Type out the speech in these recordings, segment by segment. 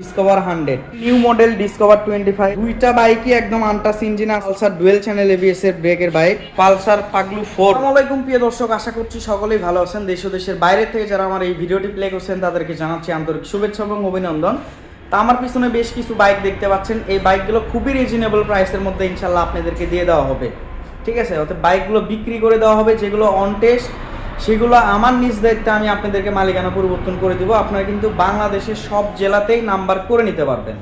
Discover hundred new model Discover twenty five দুইটা বাইকই একদম untouched engine Pulsar dual channel ABS এর ব্রেকের বাইক পালসার পাগলু ফোর আসসালামাইকুম প্রিয় দর্শক, আশা করছি সকলেই ভালো আছেন। দেশ দেশের বাইরে থেকে যারা আমার এই ভিডিওটি প্লে করছেন, তাদেরকে জানাচ্ছি আন্তরিক শুভেচ্ছা এবং অভিনন্দন। তা আমার পিছনে বেশ কিছু বাইক দেখতে পাচ্ছেন। এই বাইকগুলো খুবই রিজনেবল প্রাইসের মধ্যে ইনশাল্লাহ আপনাদেরকে দিয়ে দেওয়া হবে। ঠিক আছে? অর্থাৎ বাইকগুলো বিক্রি করে দেওয়া হবে, যেগুলো অন টেস্ট সেগুলো আমার নিজ দায়িত্বে আমি আপনাদেরকে মালিকানা পরিবর্তন করে দিব। আপনারা কিন্তু বাংলাদেশের সব জেলাতেই নাম্বার করে নিতে পারবেন।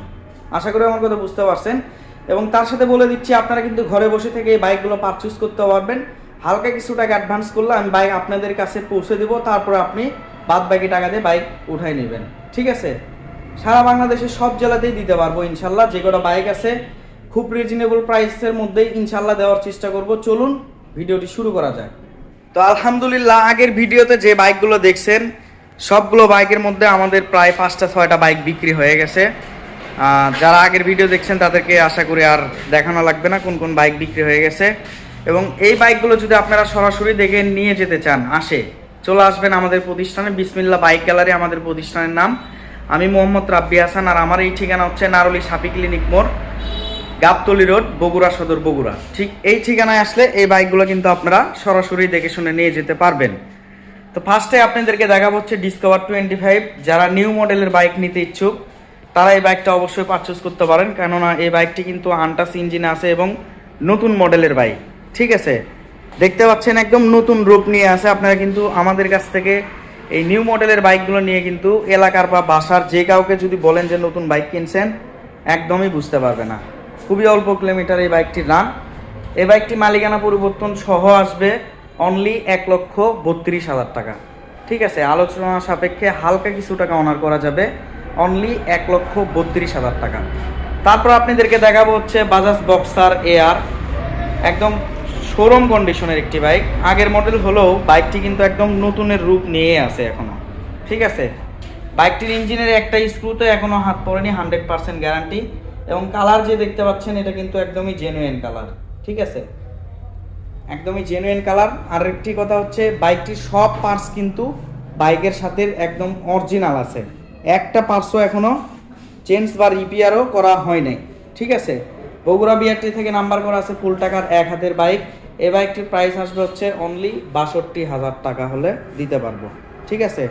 আশা করি আমার কথা বুঝতে পারছেন। এবং তার সাথে বলে দিচ্ছি, আপনারা কিন্তু ঘরে বসে থেকে এই বাইকগুলো পারচেস করতে পারবেন। হালকা কিছু টাকা অ্যাডভান্স করলে আমি বাইক আপনাদের কাছে পৌঁছে দেবো। তারপর আপনি বাদ বাকি টাকা দিয়ে বাইক উঠাই নেবেন। ঠিক আছে? সারা বাংলাদেশের সব জেলাতেই দিতে পারব ইনশাল্লাহ। যে কটা বাইক আছে, খুব রিজনেবল প্রাইসের মধ্যেই ইনশাল্লাহ দেওয়ার চেষ্টা করব। চলুন, ভিডিওটি শুরু করা যায় তো আলহামদুলিল্লাহ, আগের ভিডিওতে যে বাইকগুলো দেখছেন, সবগুলো বাইকের মধ্যে আমাদের প্রায় পাঁচটা, ছয়টা বাইক বিক্রি হয়ে গেছে। যারা আগের ভিডিও দেখছেন, তাদেরকে আশা করি আর দেখানো লাগবে না কোন কোন বাইক বিক্রি হয়ে গেছে। এবং এই বাইকগুলো যদি আপনারা সরাসরি দেখে নিয়ে যেতে চান, আসে, চলে আসবেন আমাদের প্রতিষ্ঠানে, বিসমিল্লা বাইক গ্যালারি, আমাদের প্রতিষ্ঠানের নাম। আমি মোহাম্মদ রাব্বি হাসান আর আমার এই ঠিকানা হচ্ছে নারলি সাপি ক্লিনিক মোড়। গাবতলি রোড, বগুড়া সদর, বগুড়া। ঠিক এই ঠিকানায় আসলে এই বাইকগুলো কিন্তু আপনারা সরাসরি দেখে শুনে নিয়ে যেতে পারবেন। তো ফার্স্টে আপনাদেরকে দেখা হচ্ছে ডিসকভার টোয়েন্টি ফাইভ যারা নিউ মডেলের বাইক নিতে ইচ্ছুক, তারা এই বাইকটা অবশ্যই পারচেস করতে পারেন। কেননা এই বাইকটি কিন্তু আনটাস ইঞ্জিনে আছে এবং নতুন মডেলের বাইক। ঠিক আছে? দেখতে পাচ্ছেন একদম নতুন রূপ নিয়ে আছে। আপনারা কিন্তু আমাদের কাছ থেকে এই নিউ মডেলের বাইকগুলো নিয়ে কিন্তু এলাকার বা বাসার যে কাউকে যদি বলেন যে নতুন বাইক কিনছেন, একদমই বুঝতে পারবে না। খুবই অল্প কিলোমিটার এই বাইকটির রান এই বাইকটি মালিকানা পরিবর্তন সহ আসবে অনলি এক লক্ষ বত্রিশ হাজার টাকা। ঠিক আছে, আলোচনা সাপেক্ষে হালকা কিছু টাকা অনার করা যাবে অনলি এক লক্ষ বত্রিশ হাজার টাকা। তারপর আপনাদেরকে দেখাবো হচ্ছে বাজাজ বক্সার এয়ার একদম শোরুম কন্ডিশনের একটি বাইক আগের মডেল হলেও বাইকটি কিন্তু একদম নতুনের রূপ নিয়ে আছে এখনও। ঠিক আছে বাইকটির ইঞ্জিনের একটা স্ক্রুতে এখনও হাত পড়েনি হান্ড্রেড পার্সেন্ট গ্যারান্টি এবং কালার যে দেখতে পাচ্ছেন, এটা কিন্তু একদমই জেনুইন কালার ঠিক আছে? একদমই জেনুইন কালার আর একটি কথা হচ্ছে বাইকটির সব পার্টস কিন্তু বাইকের সাথে একদম অরিজিনাল আছে। একটা পার্টসও এখনও চেঞ্জ বা রিপেয়ারও করা হয় নাই, ঠিক আছে? বগুড়া বিআরটি থেকে নাম্বার করা আছে ফুল টাকার এক হাতের বাইক এই বাইকটির প্রাইস আসবে হচ্ছে অনলি বাষট্টি হাজার টাকা হলে দিতে পারব, ঠিক আছে?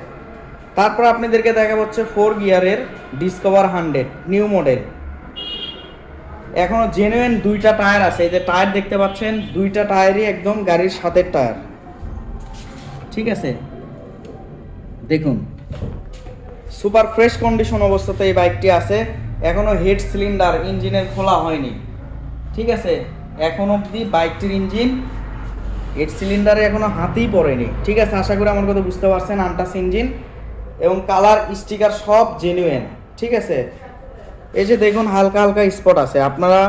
তারপর আপনাদেরকে দেখা হচ্ছে ফোর গিয়ারের ডিসকভার হান্ড্রেড নিউ মডেল এখনও জেনুইন দুইটা টায়ার আছে। এই যে টায়ার দেখতে পাচ্ছেন, দুইটা টায়ারই একদম গাড়ির সাথের টায়ার ঠিক আছে? দেখুন। সুপার ফ্রেশ কন্ডিশন অবস্থাতে এই বাইকটি আছে। এখনও হেড সিলিন্ডার ইঞ্জিনের খোলা হয়নি। ঠিক আছে? এখন অবধি বাইকটির ইঞ্জিন হেড সিলিন্ডারে এখনও হাতেই পড়েনি। ঠিক আছে? আশা করি আমার কথা বুঝতে পারছেন আনটাস ইঞ্জিন এবং কালার স্টিকার সব জেনুইন ঠিক আছে? এই যে দেখুন হালকা হালকা স্পট আছে। আপনারা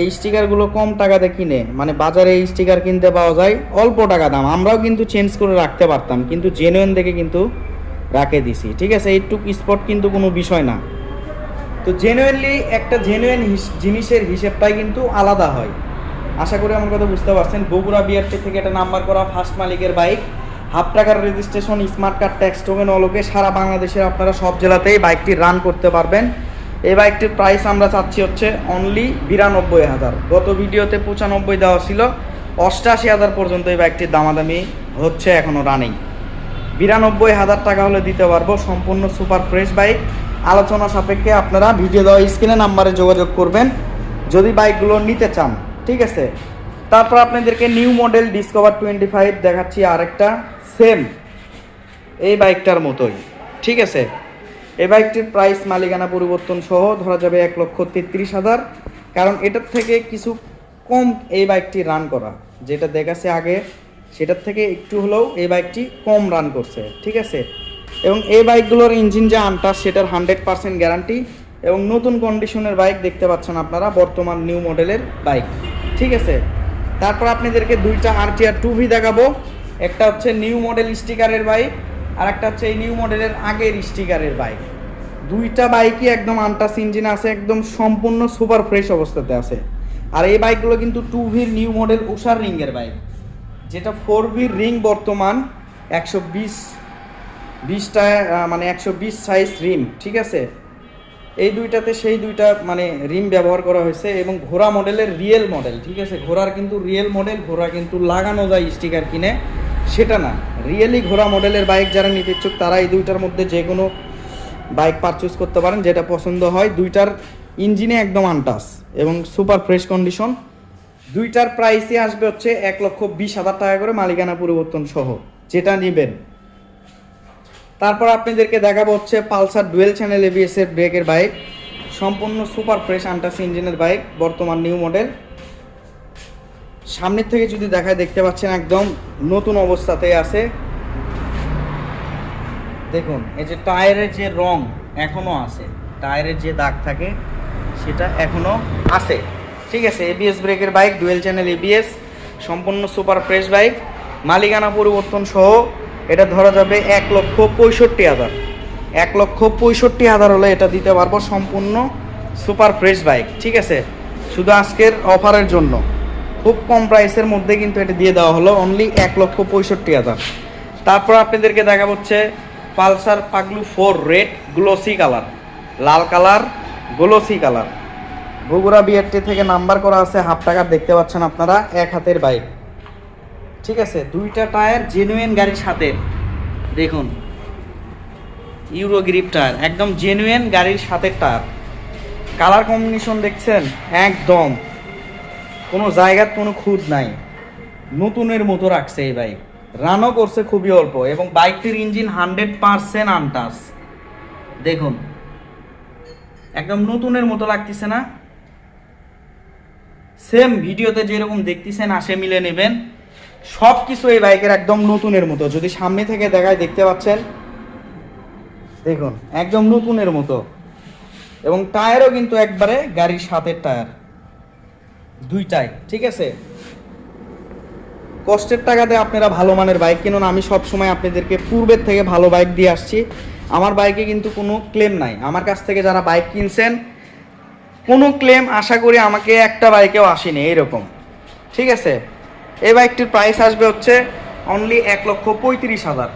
এই স্টিকারগুলো কম টাকাতে কিনে মানে বাজারে এই স্টিকার কিনতে পাওয়া যায়, অল্প টাকা দাম। আমরাও কিন্তু চেঞ্জ করে রাখতে পারতাম, কিন্তু জেনুইন দেখে কিন্তু রাখে দিছি। ঠিক আছে, এইটুক স্পট কিন্তু কোনো বিষয় না। তো জেনুইনলি একটা জেনুইন জিনিসের হিসেবটাই কিন্তু আলাদা হয়। আশা করি আমার কথা বুঝতে পারছেন। বগুড়া বিআরটি থেকে এটা নাম্বার করা ফার্স্ট মালিকের বাইক হাফ টাকার registration smart card tax token অলোকে সারা বাংলাদেশের আপনারা সব জেলাতেই বাইকটি রান করতে পারবেন। এই বাইকটির প্রাইস আমরা চাচ্ছি হচ্ছে অনলি বিরানব্বই হাজার। গত ভিডিওতে পঁচানব্বই দেওয়া ছিল, অষ্টাশি হাজার পর্যন্ত এই বাইকটির দামাদামি হচ্ছে এখনও রানিং বিরানব্বই হাজার টাকা হলে দিতে পারব সম্পূর্ণ সুপার ফ্রেশ বাইক আলোচনা সাপেক্ষে আপনারা ভিডিও দেওয়া স্ক্রিনে নাম্বারে যোগাযোগ করবেন। যদি বাইকগুলো নিতে চান, ঠিক আছে? তারপর আপনাদেরকে new model Discover twenty five দেখাচ্ছি আরেকটা সেম এই বাইকটার মতোই, ঠিক আছে? এই বাইকটির প্রাইস মালিকানা পরিবর্তন সহ ধরা যাবে এক লক্ষ তেত্রিশ হাজার। কারণ এটার থেকে কিছু কম এই বাইকটি রান করা। যেটা দেখাচ্ছে আগে, সেটার থেকে একটু হলেও এই বাইকটি কম রান করছে, ঠিক আছে? এবং এই বাইকগুলোর ইঞ্জিন যে আনটাস সেটার হান্ড্রেড পার্সেন্ট গ্যারান্টি এবং নতুন কন্ডিশনের বাইক দেখতে পাচ্ছেন আপনারা, বর্তমান নিউ মডেলের বাইক ঠিক আছে? তারপর আপনাদেরকে দুইটা আরটিআর টু ভি দেখাবো। একটা হচ্ছে নিউ মডেল স্টিকারের বাইক আর একটা হচ্ছে এই নিউ মডেলের আগের স্টিকারের বাইক দুইটা বাইকই একদম আনটাস ইঞ্জিন আছে, একদম সম্পূর্ণ সুপার ফ্রেশ অবস্থাতে আছে। আর এই বাইকগুলো কিন্তু টু ভির নিউ মডেল উষার রিংয়ের বাইক যেটা ফোর ভির রিং বর্তমান একশো বিশ, বিশটা মানে একশো বিশ সাইজ রিম ঠিক আছে? এই দুইটাতে সেই দুইটা মানে রিম ব্যবহার করা হয়েছে এবং ঘোড়া মডেলের রিয়েল মডেল ঠিক আছে? ঘোড়ার কিন্তু রিয়েল মডেল ঘোড়া কিন্তু লাগানো যায় স্টিকার কিনে। সেটা না। রিয়েলি ঘোড়া মডেলের বাইক যারা নিতে ইচ্ছুক, তারা এই দুইটার মধ্যে যে কোনো বাইক পারচেস করতে পারেন, যেটা পছন্দ হয়। দুইটার ইঞ্জিনে একদম আনটাস এবং সুপার ফ্রেশ কন্ডিশন দুইটার প্রাইসই আসবে হচ্ছে এক লক্ষ বিশ হাজার টাকা করে মালিকানা পরিবর্তন সহ, যেটা নেবেন। তারপর আপনাদেরকে দেখাবো হচ্ছে পালসার ডুয়েল চ্যানেল এবিএস এর ব্রেকের বাইক সম্পূর্ণ সুপার ফ্রেশ আন্টাস ইঞ্জিনের বাইক বর্তমান নিউ মডেল সামনের থেকে যদি দেখায় দেখতে পাচ্ছেন একদম নতুন অবস্থাতে আছে। দেখুন, এই যে টায়ারের যে রং এখনও আছে, টায়ারের যে দাগ থাকে, সেটা এখনও আছে। ঠিক আছে এবিএস ব্রেকের বাইক, ডুয়েল চ্যানেল এবিএস সম্পূর্ণ সুপার ফ্রেশ বাইক, মালিকানা পরিবর্তন সহ এটা ধরা যাবে এক লক্ষ পঁয়ষট্টি হাজার। এক লক্ষ পঁয়ষট্টি হাজার হলে এটা দিতে পারব সম্পূর্ণ সুপার ফ্রেশ বাইক। ঠিক আছে, শুধু আজকের অফারের জন্য। খুব কম প্রাইসের মধ্যে কিন্তু এটা দিয়ে দেওয়া হলো অনলি এক লক্ষ পঁয়ষট্টি হাজার। তারপর আপনাদেরকে দেখা হচ্ছে পালসার পাগলু ফোর রেড গ্লোসি কালার লাল colour glossy colour Bogura BRT থেকে নাম্বার করা আছে, হাফ টাকার দেখতে পাচ্ছেন আপনারা, এক হাতের বাইক ঠিক আছে, দুইটা টায়ার জেনুইন গাড়ির সাথে। দেখুন ইউরো গ্রিপ টায়ার একদম জেনুইন গাড়ির সাথে টায়ার কালার কম্বিনেশন দেখছেন? একদম। কোনো জায়গার কোনো খুঁত নাই। নতুনের মতো রাখছে এই বাইক রানও করছে খুবই অল্প এবং বাইকটির ইঞ্জিন হান্ড্রেড পারসেন্ট আনটাস দেখুন, একদম নতুনের মতো লাগতেছে না। সেম ভিডিওতে যেরকম দেখতেছেন, আসে মিলে নেবেন। সব কিছু এই বাইকের একদম নতুনের মতো। যদি সামনে থেকে দেখায় দেখতে পাচ্ছেন, দেখুন, একদম নতুনের মতো। এবং টায়ারও কিন্তু একবারে গাড়ির সাথের টায়ার দুইটাই, ঠিক আছে? কষ্টের টাকাতে আপনারা ভালো মানের বাইক কিনুন। আমি সব সময় আপনাদেরকে পূর্বের থেকে ভালো বাইক দিয়ে আসছি। আমার বাইকে কিন্তু কোনো ক্লেম নাই। আমার কাছ থেকে যারা বাইক কিনছেন, কোনো ক্লেম আশা করি আমাকে একটা বাইকেও আসেনি এইরকম। ঠিক আছে? এই বাইকটির প্রাইস আসবে হচ্ছে অনলি এক লক্ষ পঁয়ত্রিশ হাজার।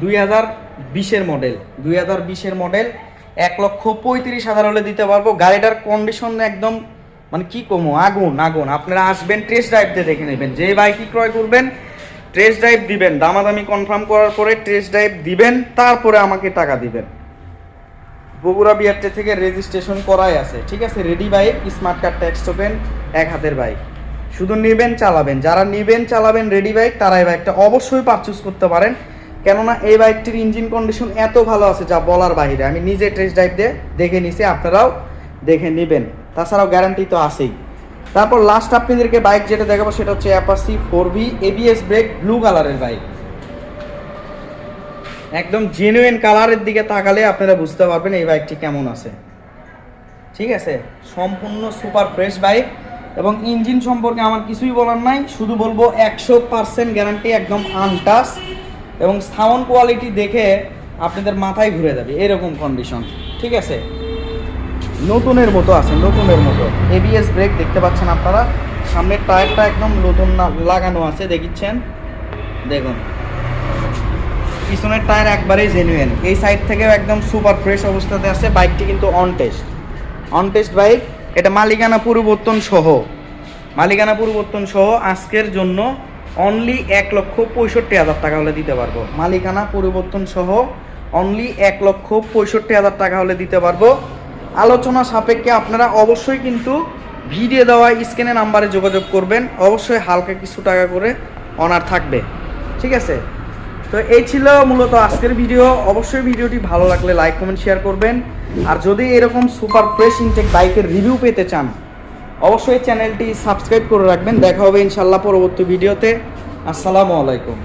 দুই হাজার বিশের মডেল দুই হাজার বিশের মডেল এক লক্ষ পঁয়ত্রিশ হাজার হলে দিতে পারব। গাড়িটার কন্ডিশন একদম মানে কি কমো? আগুন আগুন। আপনারা আসবেন টেস্ট ড্রাইভ দিয়ে দেখে নেবেন। যে বাইকই ক্রয় করবেন টেস্ট ড্রাইভ দিবেন। দামাদামি কনফার্ম করার পরে টেস্ট ড্রাইভ দিবেন, তারপরে আমাকে টাকা দিবেন। বগুড়া বিআরটি থেকে রেজিস্ট্রেশন করাই আছে। ঠিক আছে? Ready bike smart card tax open এক হাতের বাইক শুধু নেবেন, চালাবেন। যারা নেবেন, চালাবেন রেডি বাইক তারা এই বাইকটা অবশ্যই পারচেস করতে পারেন। কেননা এই বাইকটির ইঞ্জিন কন্ডিশন এত ভালো আছে যা বলার বাইরে। আমি নিজে টেস্ট ড্রাইভ দিয়ে দেখে নিছি, আপনারাও দেখে নেবেন। তাছাড়াও গ্যারান্টি তো আছেই। তারপর লাস্ট আপনাদেরকে বাইক যেটা দেখাবো সেটা হচ্ছে Apache four V ABS brake blue কালারের বাইক একদম জেনুইন কালারের দিকে তাকালে আপনারা বুঝতে পারবেন এই বাইকটি কেমন আছে। ঠিক আছে? সম্পূর্ণ সুপার ফ্রেশ বাইক এবং ইঞ্জিন সম্পর্কে আমার কিছুই বলার নাই, শুধু বলব একশো পার্সেন্ট গ্যারান্টি একদম আনটাস এবং সাউন্ড কোয়ালিটি দেখে আপনাদের মাথায় ঘুরে যাবে, এরকম কন্ডিশন ঠিক আছে? নতুনের মতো আছে, নতুনের মতো। এবিএস ব্রেক দেখতে পাচ্ছেন আপনারা? সামনের টায়ারটা একদম নতুন না লাগানো আছে, দেখিচ্ছেন? দেখুন। পিছনের টায়ার একবারেই জেনুইন এই সাইড থেকেও একদম সুপার ফ্রেশ অবস্থাতে আছে বাইকটি কিন্তু on test on test bike এটা মালিকানা পরিবর্তন সহ। মালিকানা পরিবর্তন সহ আজকের জন্য অনলি এক লক্ষ পঁয়ষট্টি হাজার টাকা হলে দিতে পারব। মালিকানা পরিবর্তন সহ অনলি এক লক্ষ পঁয়ষট্টি হাজার টাকা হলে দিতে পারব। আলোচনা সাপেক্ষে আপনারা অবশ্যই কিন্তু ভিডিও দেওয়া স্ক্রিনে নাম্বারে যোগাযোগ করবেন। অবশ্যই হালকা কিছু টাকা করে অনার থাকবে। ঠিক আছে? তো এই ছিল মূলত আজকের ভিডিও। অবশ্যই ভিডিওটি ভালো লাগলে লাইক, কমেন্ট, শেয়ার করবেন। আর যদি এরকম সুপার ফ্রেশ ইনটেক বাইকের রিভিউ পেতে চান, অবশ্যই চ্যানেলটি সাবস্ক্রাইব করে রাখবেন। দেখা হবে ইনশাল্লাহ পরবর্তী ভিডিওতে। আসসালামু আলাইকুম।